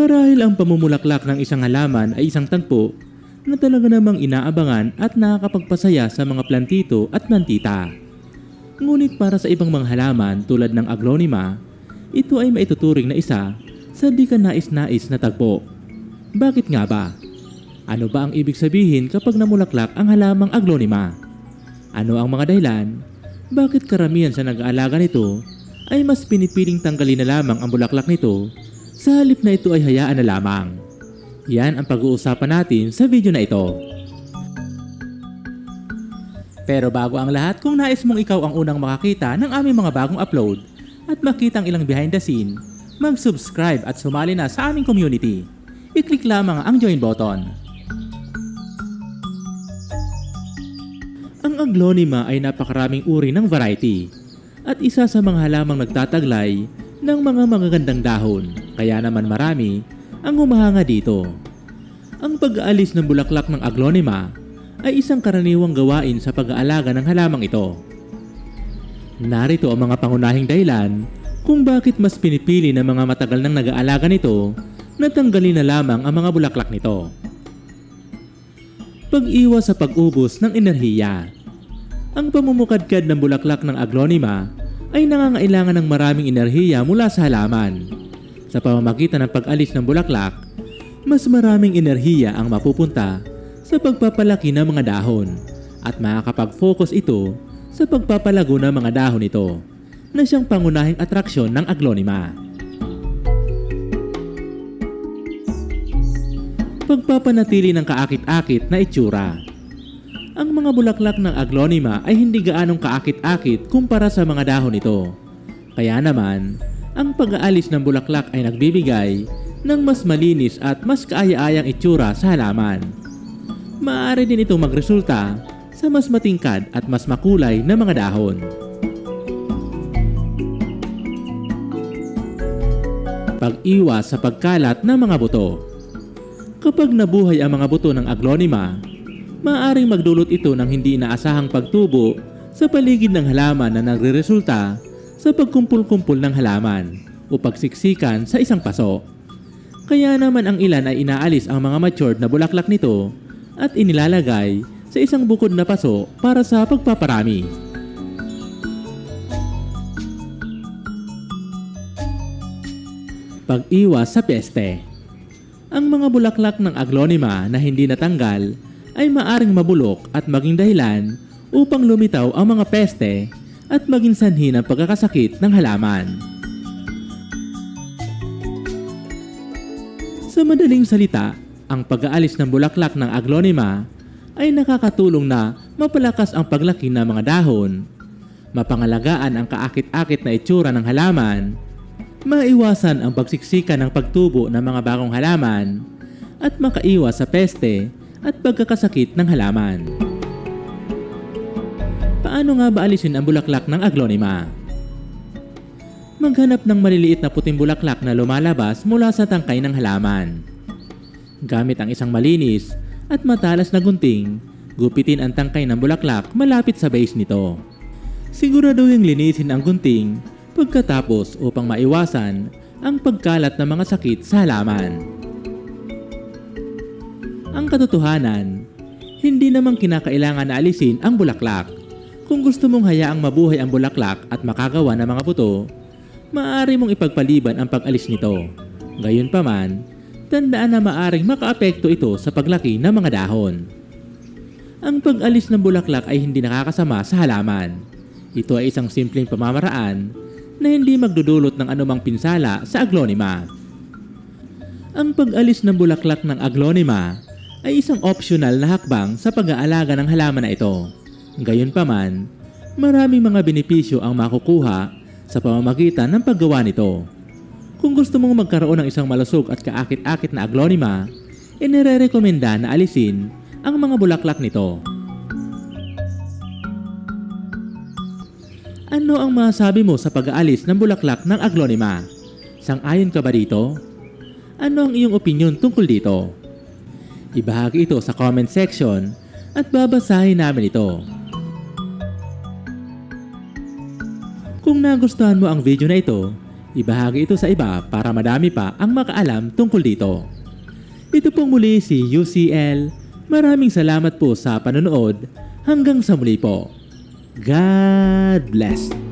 Marahil ang pamumulaklak ng isang halaman ay isang tagpo na talaga namang inaabangan at nakakapagpasaya sa mga plantito at plantita. Ngunit para sa ibang mga halaman tulad ng aglonema, ito ay maituturing na isa sa di ka nais-nais na tagpo. Bakit nga ba? Ano ba ang ibig sabihin kapag namulaklak ang halamang aglonema? Ano ang mga dahilan? Bakit karamihan sa nag-aalaga nito ay mas pinipiling tanggalin na lamang ang bulaklak nito sa halip na ito ay hayaan na lamang? Yan ang pag-uusapan natin sa video na ito. Pero bago ang lahat, kung nais mong ikaw ang unang makakita ng aming mga bagong upload at makita ang ilang behind the scene, mag-subscribe at sumali na sa aming community. I-click lamang ang join button. Ang aglonema ay napakaraming uri ng variety at isa sa mga halamang nagtataglay ng mga magagandang dahon kaya naman marami ang humahanga dito. Ang pag-aalis ng bulaklak ng aglonema ay isang karaniwang gawain sa pag-aalaga ng halamang ito. Narito ang mga pangunahing dahilan kung bakit mas pinipili ng mga matagal nang nag-aalaga nito na tanggalin na lamang ang mga bulaklak nito. Pag-iwas sa pag-ubos ng enerhiya. Ang pamumukadkad ng bulaklak ng aglonema ay nangangailangan ng maraming enerhiya mula sa halaman. Sa pamamagitan ng pag-alis ng bulaklak, mas maraming enerhiya ang mapupunta sa pagpapalaki ng mga dahon at makakapag-focus ito sa pagpapalago ng mga dahon nito na siyang pangunahing atraksyon ng aglonema. Pagpapanatili ng kaakit-akit na itsura. Ang mga bulaklak ng aglonema ay hindi gaanong kaakit-akit kumpara sa mga dahon nito. Kaya naman, ang pag-aalis ng bulaklak ay nagbibigay ng mas malinis at mas kaaya-ayang itsura sa halaman. Maaari din itong magresulta sa mas matingkad at mas makulay na mga dahon. Pag-iwas sa pagkalat ng mga buto. Kapag nabuhay ang mga buto ng aglonema, maaaring magdulot ito ng hindi inaasahang pagtubo sa paligid ng halaman na nagreresulta sa pagkumpul-kumpul ng halaman o pagsiksikan sa isang paso. Kaya naman ang ilan ay inaalis ang mga matured na bulaklak nito at inilalagay sa isang bukod na paso para sa pagpaparami. Pag-iwas sa peste. Ang mga bulaklak ng aglonema na hindi natanggal ay maaring mabulok at maging dahilan upang lumitaw ang mga peste at maging sanhi ng pagkakasakit ng halaman. Sa madaling salita, ang pag-aalis ng bulaklak ng aglonema ay nakakatulong na mapalakas ang paglaki ng mga dahon, mapangalagaan ang kaakit-akit na itsura ng halaman, maiwasan ang pagsiksika ng pagtubo ng mga bagong halaman, at makaiwas sa peste at pagkakasakit ng halaman. Paano nga ba alisin ang bulaklak ng aglonema? Maghanap ng maliliit na puting bulaklak na lumalabas mula sa tangkay ng halaman. Gamit ang isang malinis at matalas na gunting, gupitin ang tangkay ng bulaklak malapit sa base nito. Siguraduhin linisin ang gunting pagkatapos upang maiwasan ang pagkalat ng mga sakit sa halaman. Ang katotohanan, hindi namang kinakailangan na alisin ang bulaklak. Kung gusto mong hayaang mabuhay ang bulaklak at makagawa ng mga buto, maaari mong ipagpaliban ang pag-alis nito. Gayunpaman, tandaan na maaring makaapekto ito sa paglaki ng mga dahon. Ang pag-alis ng bulaklak ay hindi nakakasama sa halaman. Ito ay isang simpleng pamamaraan na hindi magdudulot ng anumang pinsala sa aglonema. Ang pag-alis ng bulaklak ng aglonema ay isang optional na hakbang sa pag-aalaga ng halaman na ito. Gayunpaman, maraming mga benepisyo ang makukuha sa pamamagitan ng paggawa nito. Kung gusto mong magkaroon ng isang malusog at kaakit-akit na aglonema, inire-rekomenda na alisin ang mga bulaklak nito. Ano ang masabi mo sa pag-aalis ng bulaklak ng aglonema? Sang-ayon ka ba dito? Ano ang iyong opinion tungkol dito? Ibahagi ito sa comment section at babasahin namin ito. Nagustuhan mo ang video na ito, Ibahagi ito sa iba para madami pa ang makaalam tungkol dito. Ito pong muli si UCL. Maraming salamat po sa panonood. Hanggang sa muli po. God bless.